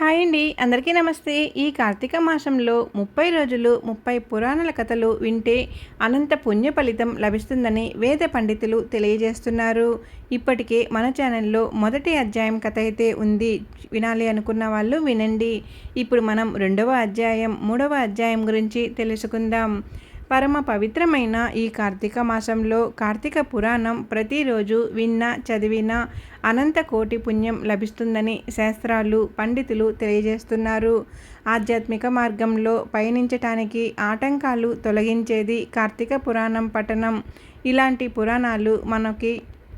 Hi అండి. అందరికీ నమస్తే. ఈ కార్తీక మాసంలో ముప్పై రోజులు ముప్పై పురాణాల కథలు వింటే అనంత పుణ్య ఫలితం లభిస్తుందని వేద పండితులు తెలియజేస్తున్నారు. ఇప్పటికే మన ఛానల్లో మొదటి అధ్యాయం కథ అయితే ఉంది. వినాలి అనుకున్న వాళ్ళు వినండి. ఇప్పుడు మనం రెండవ అధ్యాయం మూడవ అధ్యాయం గురించి తెలుసుకుందాం. పరమ పవిత్రమైన ఈ కార్తీక మాసంలో కార్తీక పురాణం ప్రతిరోజు విన్న చదివిన అనంత కోటి పుణ్యం లభిస్తుందని శాస్త్రాలు పండితులు తెలియజేస్తున్నారు. ఆధ్యాత్మిక మార్గంలో పయనించటానికి ఆటంకాలు తొలగించేది కార్తీక పురాణం పఠనం. ఇలాంటి పురాణాలు మనకి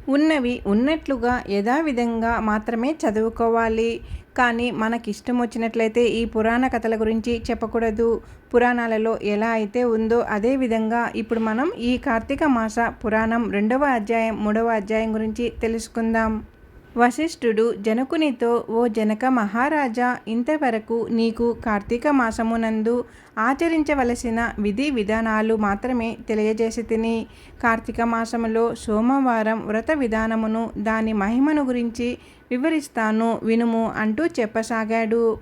ఉన్నవి ఉన్నట్లుగా యథావిధంగా మాత్రమే చదువుకోవాలి. కానీ మనకిష్టం వచ్చినట్లయితే ఈ పురాణ కథల గురించి చెప్పకూడదు. పురాణాలలో ఎలా అయితే ఉందో అదే విధంగా ఇప్పుడు మనం ఈ కార్తీక మాస పురాణం రెండవ అధ్యాయం మూడవ అధ్యాయం గురించి తెలుసుకుందాం. వశిష్ఠుడు జనకునితో ఓ జనక మహారాజా ఇంతవరకు నీకు కార్తీక మాసమునందు ఆచరించవలసిన విధి విధానాలు మాత్రమే తెలియజేసి తిని కార్తీక మాసములో సోమవారం వ్రత విధానమును దాని మహిమను గురించి వివరిస్తాను వినుము అంటూ చెప్పసాగాడు.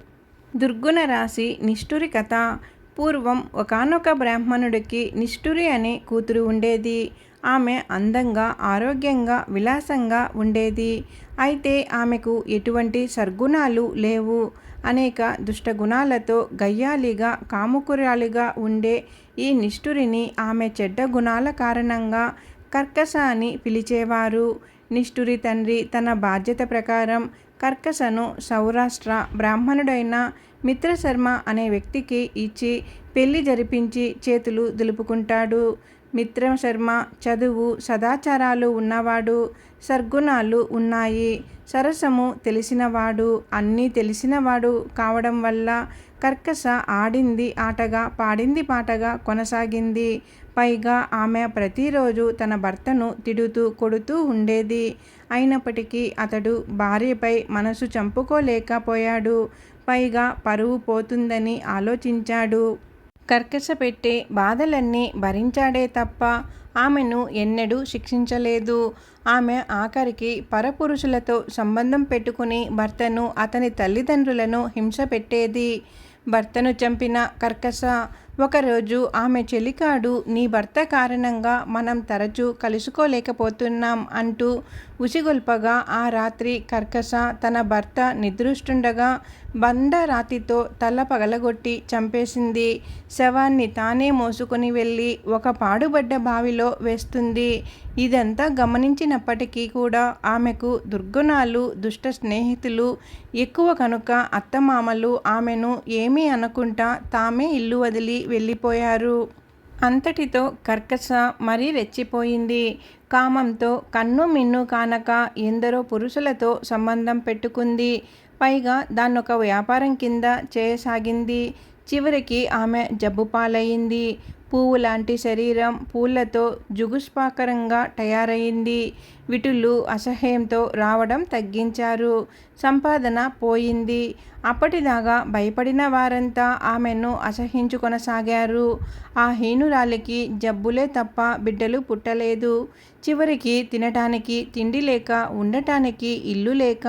దుర్గుణ రాశి నిష్ఠురి కథ. పూర్వం ఒకనొక బ్రాహ్మణుడికి నిష్ఠురి అనే కూతురు ఉండేది. ఆమె అందంగా ఆరోగ్యంగా విలాసంగా ఉండేది. అయితే ఆమెకు ఎటువంటి సర్గుణాలు లేవు. అనేక దుష్టగుణాలతో గయ్యాలిగా కాముకురాలిగా ఉండే ఈ నిష్ఠురిని ఆమె చెడ్డ గుణాల కారణంగా కర్కస అని పిలిచేవారు. నిష్ఠురి తండ్రి తన బాధ్యత ప్రకారం కర్కసను సౌరాష్ట్ర బ్రాహ్మణుడైన మిత్రశర్మ అనే వ్యక్తికి ఇచ్చి పెళ్ళి జరిపించి చేతులు దులుపుకుంటాడు. మిత్రశర్మ చదువు సదాచారాలు ఉన్నవాడు. సర్గుణాలు ఉన్నాయి. సరసము తెలిసినవాడు అన్నీ తెలిసినవాడు కావడం వల్ల కర్కస ఆడింది ఆటగా పాడింది పాటగా కొనసాగింది. పైగా ఆమె ప్రతిరోజు తన భర్తను తిడుతూ కొడుతూ ఉండేది. అయినప్పటికీ అతడు భార్యపై మనసు చంపుకోలేకపోయాడు. పైగా పరువు పోతుందని ఆలోచించాడు. కర్కశ పెట్టే బాధలన్నీ భరించాడే తప్ప ఆమెను ఎన్నడూ శిక్షించలేదు. ఆమె ఆఖరికి పరపురుషులతో సంబంధం పెట్టుకుని భర్తను అతని తల్లిదండ్రులను హింస పెట్టేది భర్తను చంపిన కర్కశ ఒకరోజు ఆమె చెలికాడు నీ భర్త కారణంగా మనం తరచూ కలుసుకోలేకపోతున్నాం అంటూ ఉసిగొల్పగా ఆ రాత్రి కర్కశ తన భర్త నిద్రుష్టుండగా బండరాతితో తల పగలగొట్టి చంపేసింది. శవాన్ని తానే మోసుకొని వెళ్ళి ఒక పాడుబడ్డ బావిలో వేస్తుంది. ఇదంతా గమనించినప్పటికీ కూడా ఆమెకు దుర్గుణాలు దుష్ట స్నేహితులు ఎక్కువ కనుక అత్తమామలు ఆమెను ఏమీ అనకుండా తామే ఇల్లు వదిలి వెళ్ళిపోయారు. అంతటితో కర్కశ మరీ రెచ్చిపోయింది. కామంతో కన్ను మిన్ను కానక ఎందరో పురుషులతో సంబంధం పెట్టుకుంది. పైగా దాన్నొక వ్యాపారం కింద చేయసాగింది. చివరికి ఆమె జబ్బు పాలయ్యింది పువ్వు లాంటి శరీరం పూలతో జుగుష్పాకరంగా తయారైంది. విటులు అసహ్యంతో రావడం తగ్గించారు. సంపాదన పోయింది. అప్పటిదాకా భయపడిన వారంతా ఆమెను అసహించుకొనసాగారు ఆ హీనురాలికి జబ్బులే తప్ప బిడ్డలు పుట్టలేదు. చివరికి తినటానికి తిండి లేక ఉండటానికి ఇల్లు లేక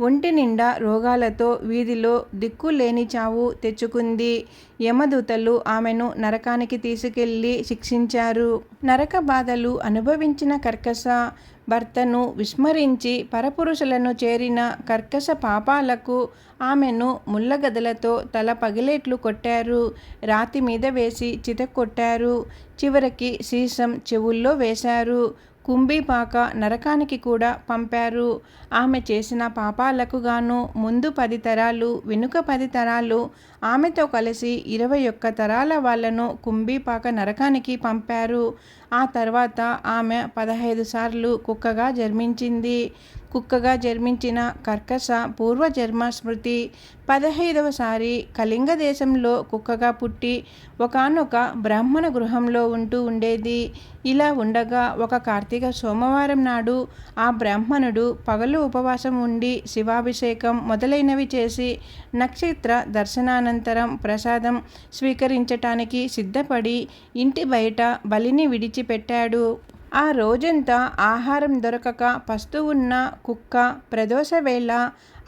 ఒంటి నిండా రోగాలతో వీధిలో దిక్కులేని చావు తెచ్చుకుంది. యమదూతలు ఆమెను నరకానికి తీసుకెళ్ళి శిక్షించారు. నరక బాధలు అనుభవించిన కర్కశ భర్తను విస్మరించి పరపురుషులను చేరిన కర్కశ పాపాలకు ఆమెను ముళ్ళగదలతో తల పగిలేట్లు కొట్టారు. రాతి మీద వేసి చితకొట్టారు చివరికి సీసం చెవుల్లో వేశారు. కుంభీపాక నరకానికి కూడా పంపారు. ఆమె చేసిన పాపాలకు గాను ముందు పది తరాలు వెనుక పది తరాలు ఆమెతో కలిసి ఇరవై ఒక్క తరాల వాళ్ళను కుంభీపాక నరకానికి పంపారు. ఆ తర్వాత ఆమె పదహైదు సార్లు కుక్కగా జన్మించింది. కుక్కగా జన్మించిన కర్కశ పూర్వజన్మ స్మృతి పదహైదవసారి కళింగ దేశంలో కుక్కగా పుట్టి ఒకనొక బ్రాహ్మణ గృహంలో ఉంటూ ఉండేది. ఇలా ఉండగా ఒక కార్తీక సోమవారం నాడు ఆ బ్రాహ్మణుడు పగలు ఉపవాసం ఉండి శివాభిషేకం మొదలైనవి చేసి నక్షత్ర అనంతరం ప్రసాదం స్వీకరించటానికి సిద్ధపడి ఇంటి బయట బలిని విడిచిపెట్టాడు. ఆ రోజంతా ఆహారం దొరకక పస్తు ఉన్న కుక్క ప్రదోష వేళ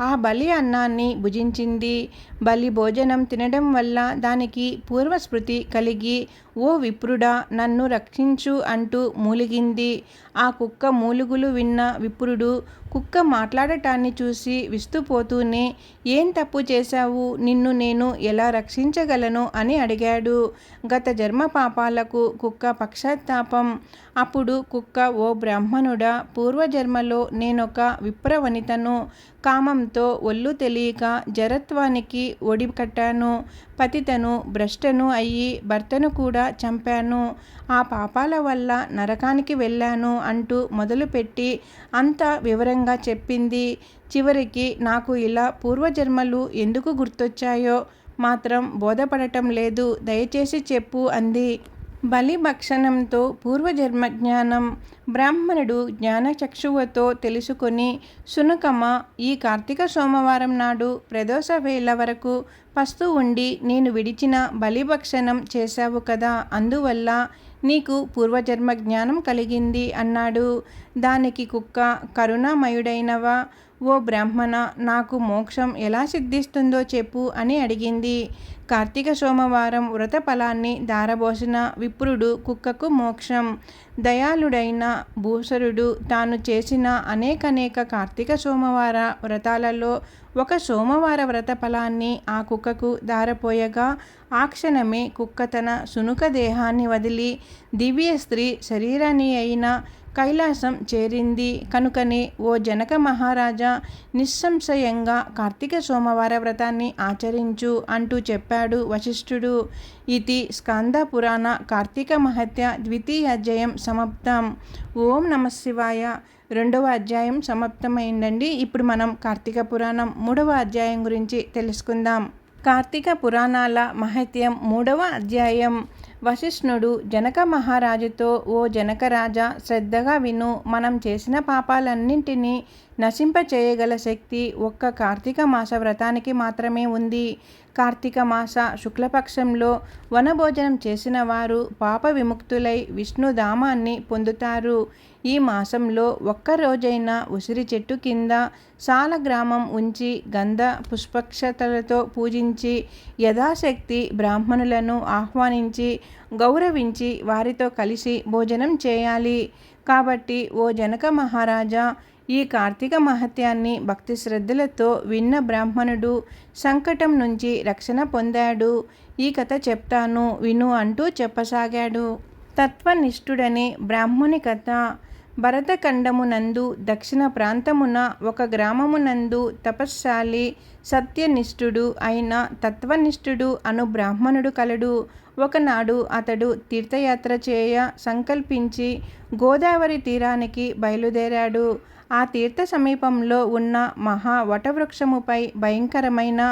ఆ బలి అన్నాన్ని భుజించింది. బలి భోజనం తినడం వల్ల దానికి పూర్వస్మృతి కలిగి ఓ విప్రుడా నన్ను రక్షించు అంటూ మూలిగింది. ఆ కుక్క మూలుగులు విన్న విప్రుడు కుక్క మాట్లాడటాన్ని చూసి విస్తుపోతూనే ఏం తప్పు చేశావు? నిన్ను నేను ఎలా రక్షించగలను? అని అడిగాడు. గత జన్మ పాపాలకు కుక్క పక్షాత్తాపం అప్పుడు కుక్క ఓ బ్రాహ్మణుడా పూర్వజన్మలో నేనొక విప్రవనితను. కామంతో ఒళ్ళు తెలియక జరత్వానికి ఒడికట్టాను పతితను భ్రష్టను అయ్యి భర్తను కూడా చంపాను. ఆ పాపాల వల్ల నరకానికి వెళ్ళాను అంటూ మొదలుపెట్టి అంత వివరంగా చెప్పింది. చివరికి నాకు ఇలా పూర్వజన్మలు ఎందుకు గుర్తొచ్చాయో మాత్రం బోధపడటం లేదు. దయచేసి చెప్పు అంది. బలి భక్షణంతో పూర్వజన్మ జ్ఞానం బ్రాహ్మణుడు జ్ఞానచక్షువుతో తెలుసుకొని శునకమ ఈ కార్తీక సోమవారం నాడు ప్రదోష వేళ వరకు పస్తు ఉండి నేను విడిచిన బలిభక్షణం చేశావు కదా అందువల్ల నీకు పూర్వజన్మ జ్ఞానం కలిగింది అన్నాడు. దానికి కుక్క కరుణామయుడైనవా? ఓ బ్రాహ్మణ నాకు మోక్షం ఎలా సిద్ధిస్తుందో చెప్పు అని అడిగింది. కార్తీక సోమవారం వ్రత ఫలాన్ని దారబోసిన విప్రుడు కుక్కకు మోక్షం. దయాళుడైన భూసరుడు తాను చేసిన అనేకనేక కార్తీక సోమవార వ్రతాలలో ఒక సోమవార వ్రత ఫలాన్ని ఆ కుక్కకు దారపోయగా ఆ క్షణమే కుక్క తన సునుక దేహాన్ని వదిలి దివ్య స్త్రీ శరీరాన్ని అయిన కైలాసం చేరింది. కనుకనే ఓ జనక మహారాజా నిస్సంశయంగా కార్తీక సోమవార వ్రతాన్ని ఆచరించు అంటూ చెప్పాడు వశిష్ఠుడు. ఇది స్కంద పురాణ కార్తీక మహత్య ద్వితీయ అధ్యాయం సమాప్తం. ఓం నమ శివాయ. రెండవ అధ్యాయం సమాప్తమైందండి. ఇప్పుడు మనం కార్తీక పురాణం మూడవ అధ్యాయం గురించి తెలుసుకుందాం. కార్తీక పురాణాల మహత్యం మూడవ అధ్యాయం. వశిష్ణుడు జనక మహారాజుతో ఓ జనకరాజా శ్రద్ధగా విను. మనం చేసిన పాపాలన్నింటినీ నశింపచేయగల శక్తి ఒక్క కార్తీక మాస వ్రతానికి మాత్రమే ఉంది. కార్తీక మాస శుక్లపక్షంలో వనభోజనం చేసిన వారు పాప విముక్తులై విష్ణుధామాన్ని పొందుతారు. ఈ మాసంలో ఒక్కరోజైనా ఉసిరి చెట్టు కింద సాలగ్రామం ఉంచి గంధ పుష్పక్షతలతో పూజించి యథాశక్తి బ్రాహ్మణులను ఆహ్వానించి గౌరవించి వారితో కలిసి భోజనం చేయాలి. కాబట్టి ఓ జనక మహారాజా ఈ కార్తీక మహత్యాన్ని భక్తి శ్రద్ధలతో విన్న బ్రాహ్మణుడు సంకటం నుంచి రక్షణ పొందాడు. ఈ కథ చెప్తాను విను అంటూ చెప్పసాగాడు. తత్వనిష్ఠుడనే బ్రాహ్మణి కథ. భరతఖండమునందు దక్షిణ ప్రాంతమున ఒక గ్రామమునందు తపశ్శాలి సత్యనిష్ఠుడు అయిన తత్వనిష్ఠుడు అను బ్రాహ్మణుడు కలడు. ఒకనాడు అతడు తీర్థయాత్ర చేయ సంకల్పించి గోదావరి తీరానికి బయలుదేరాడు. ఆ తీర్థ సమీపంలో ఉన్న మహా వటవృక్షముపై భయంకరమైన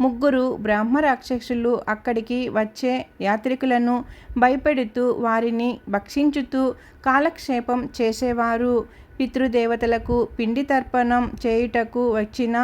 ముగ్గురు బ్రాహ్మ రాక్షసులు అక్కడికి వచ్చే యాత్రికులను భయపెడుతూ వారిని భక్షించుతూ కాలక్షేపం చేసేవారు. పితృదేవతలకు పిండి తర్పణం చేయుటకు వచ్చిన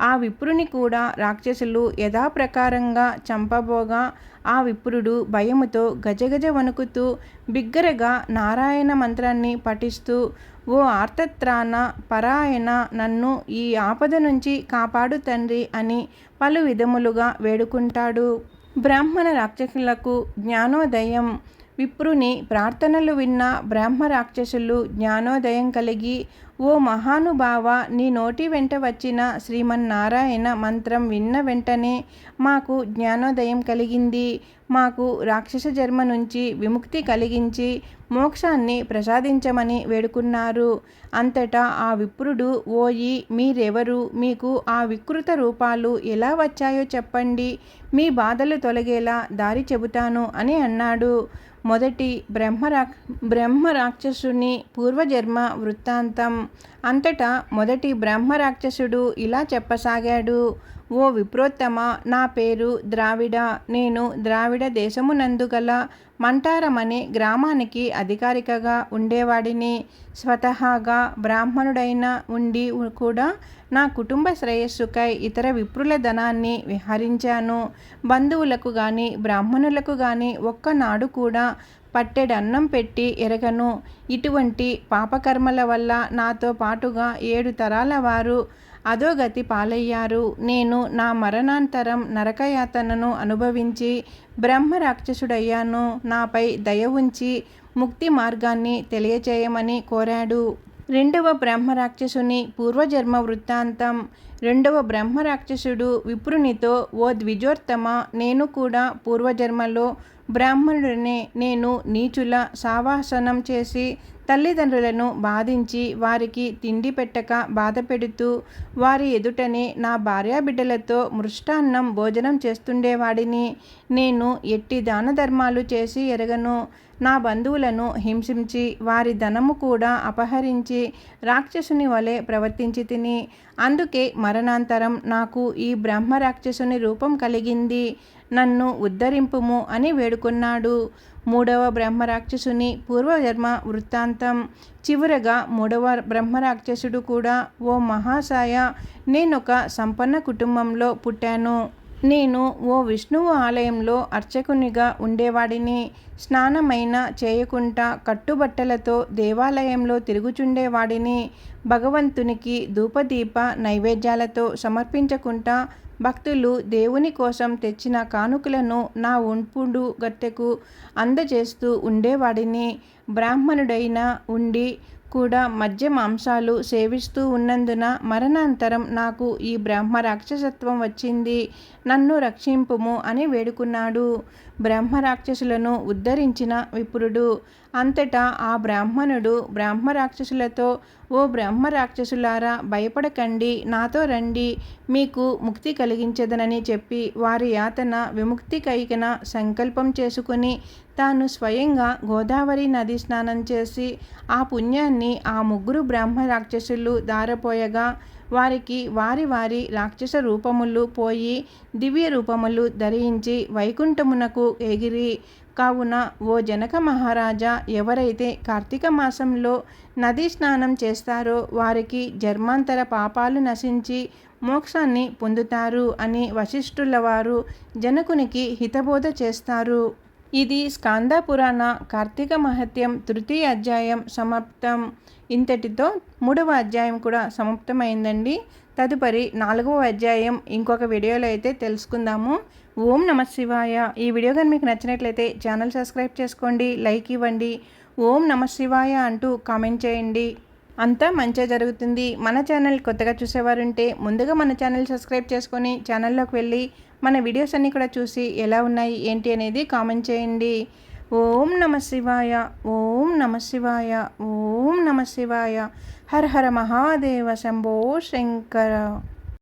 ఆ విప్రుని కూడా రాక్షసులు యథాప్రకారంగా చంపబోగా ఆ విప్రుడు భయముతో గజగజ వణుకుతూ బిగ్గరగా నారాయణ మంత్రాన్ని పఠిస్తూ ఓ ఆర్తత్రాన పరాయణ నన్ను ఈ ఆపద నుంచి కాపాడు తండ్రి అని పలు విధములుగా వేడుకుంటాడు. బ్రాహ్మణ రాక్షసులకు జ్ఞానోదయం. విప్రుని ప్రార్థనలు విన్న బ్రాహ్మ రాక్షసులు జ్ఞానోదయం కలిగి ఓ మహానుభావ నీ నోటి వెంట వచ్చిన శ్రీమన్నారాయణ మంత్రం విన్న వెంటనే మాకు జ్ఞానోదయం కలిగింది. మాకు రాక్షస జన్మ నుంచి విముక్తి కలిగించి మోక్షాన్ని ప్రసాదించమని వేడుకున్నారు. అంతటా ఆ విప్రుడు ఓయి మీరెవరు? మీకు ఆ వికృత రూపాలు ఎలా వచ్చాయో చెప్పండి. మీ బాధలు తొలగేలా దారి చెబుతాను అని అన్నాడు. మొదటి బ్రహ్మరా బ్రహ్మ రాక్షసుని పూర్వజన్మ వృత్తాంతం. అంతటా మొదటి బ్రహ్మ రాక్షసుడు ఇలా చెప్పసాగాడు. ఓ విప్రోత్తమ నా పేరు ద్రావిడ. నేను ద్రావిడ దేశమునందుగల మంటారమనే గ్రామానికి అధికారికగా ఉండేవాడిని. స్వతహాగా బ్రాహ్మణుడైన ఉండి కూడా నా కుటుంబ శ్రేయస్సుకై ఇతర విప్రుల ధనాన్ని విహరించాను. బంధువులకు కానీ బ్రాహ్మణులకు కానీ ఒక్కనాడు కూడా పట్టెడన్నం పెట్టి ఎరగను. ఇటువంటి పాపకర్మల వల్ల నాతో పాటుగా ఏడు తరాల వారు అధోగతి పాలయ్యారు. నేను నా మరణాంతరం నరకయాతనను అనుభవించి బ్రహ్మ రాక్షసుడయ్యాను నాపై దయ ఉంచి ముక్తి మార్గాన్ని తెలియచేయమని కోరాడు. రెండవ బ్రహ్మరాక్షసుని పూర్వజన్మ వృత్తాంతం. రెండవ బ్రహ్మరాక్షసుడు విప్రునితో ఓ ద్విజోత్తమ నేను కూడా పూర్వజన్మలో బ్రాహ్మణుడినే. నేను నీచుల సావాసనం చేసి తల్లిదండ్రులను బాధించి వారికి తిండి పెట్టక బాధ పెడుతూ వారి ఎదుటనే నా భార్యాబిడ్డలతో మృష్టాన్నం భోజనం చేస్తుండేవాడిని. నేను ఎట్టి దాన ధర్మాలు చేసి ఎరగను. నా బంధువులను హింసించి వారి ధనము కూడా అపహరించి రాక్షసుని వలె ప్రవర్తించి తిని అందుకే మరణాంతరం నాకు ఈ బ్రహ్మ రాక్షసుని రూపం కలిగింది. నన్ను ఉద్ధరింపుము అని వేడుకున్నాడు. మూడవ బ్రహ్మరాక్షసుని పూర్వజన్మ వృత్తాంతం. చివరగా మూడవ బ్రహ్మరాక్షసుడు కూడా ఓ మహాసాయ. నేనొక సంపన్న కుటుంబంలో పుట్టాను. నేను ఓ విష్ణువు ఆలయంలో అర్చకునిగా ఉండేవాడిని. స్నానమైన చేయకుండా కట్టుబట్టలతో దేవాలయంలో తిరుగుచుండేవాడిని. భగవంతునికి ధూపదీప నైవేద్యాలతో సమర్పించకుండా భక్తులు దేవుని కోసం తెచ్చిన కానుకలను నా ఉంపుడు గట్టెకు అందజేస్తూ ఉండేవాడిని. బ్రాహ్మణుడైన ఉండి కూడా మధ్య మాంసాలు సేవిస్తూ ఉన్నందున మరణాంతరం నాకు ఈ బ్రహ్మ రాక్షసత్వం వచ్చింది. నన్ను రక్షింపుము అని వేడుకున్నాడు. బ్రహ్మ రాక్షసులను ఉద్ధరించిన విపురుడు. అంతటా ఆ బ్రాహ్మణుడు బ్రహ్మ రాక్షసులతో ఓ బ్రహ్మ రాక్షసులారా భయపడకండి నాతో రండి మీకు ముక్తి కలిగించదనని చెప్పి వారి యాతన విముక్తి కైకన సంకల్పం చేసుకుని తాను స్వయంగా గోదావరి నది స్నానం చేసి ఆ పుణ్యాన్ని ఆ ముగ్గురు బ్రహ్మ రాక్షసులు దారపోయగా వారికి వారి వారి రాక్షస రూపములు పోయి దివ్య రూపములు ధరించి వైకుంఠమునకు ఎగిరి కావున ఓ జనక మహారాజా ఎవరైతే కార్తీక మాసంలో నదీ స్నానం చేస్తారో వారికి జన్మాంతర పాపాలు నశించి మోక్షాన్ని పొందుతారు అని వశిష్ఠుల వారు జనకునికి హితబోధ చేస్తారు. ఇది స్కాంద పురాణ కార్తీక మహత్యం తృతీయ అధ్యాయం సమాప్తం. ఇంతటితో మూడవ అధ్యాయం కూడా సమాప్తమైందండి. తదుపరి నాలుగవ అధ్యాయం ఇంకొక వీడియోలో అయితే తెలుసుకుందాము. ఓం నమ శివాయ. ఈ వీడియో కానీ మీకు నచ్చినట్లయితే ఛానల్ సబ్స్క్రైబ్ చేసుకోండి లైక్ ఇవ్వండి. ఓం నమ శివాయ అంటూ కామెంట్ చేయండి. అంతా మంచిగా జరుగుతుంది. మన ఛానల్ కొత్తగా చూసేవారుంటే ముందుగా మన ఛానల్ సబ్స్క్రైబ్ చేసుకొని ఛానల్లోకి వెళ్ళి మన వీడియోస్ అన్నీ కూడా చూసి ఎలా ఉన్నాయి ఏంటి అనేది కామెంట్ చేయండి. ఓం నమ శివాయ. ఓం నమ శివాయ. ఓం నమ శివాయ. హర హర మహాదేవ శంభో శంకర.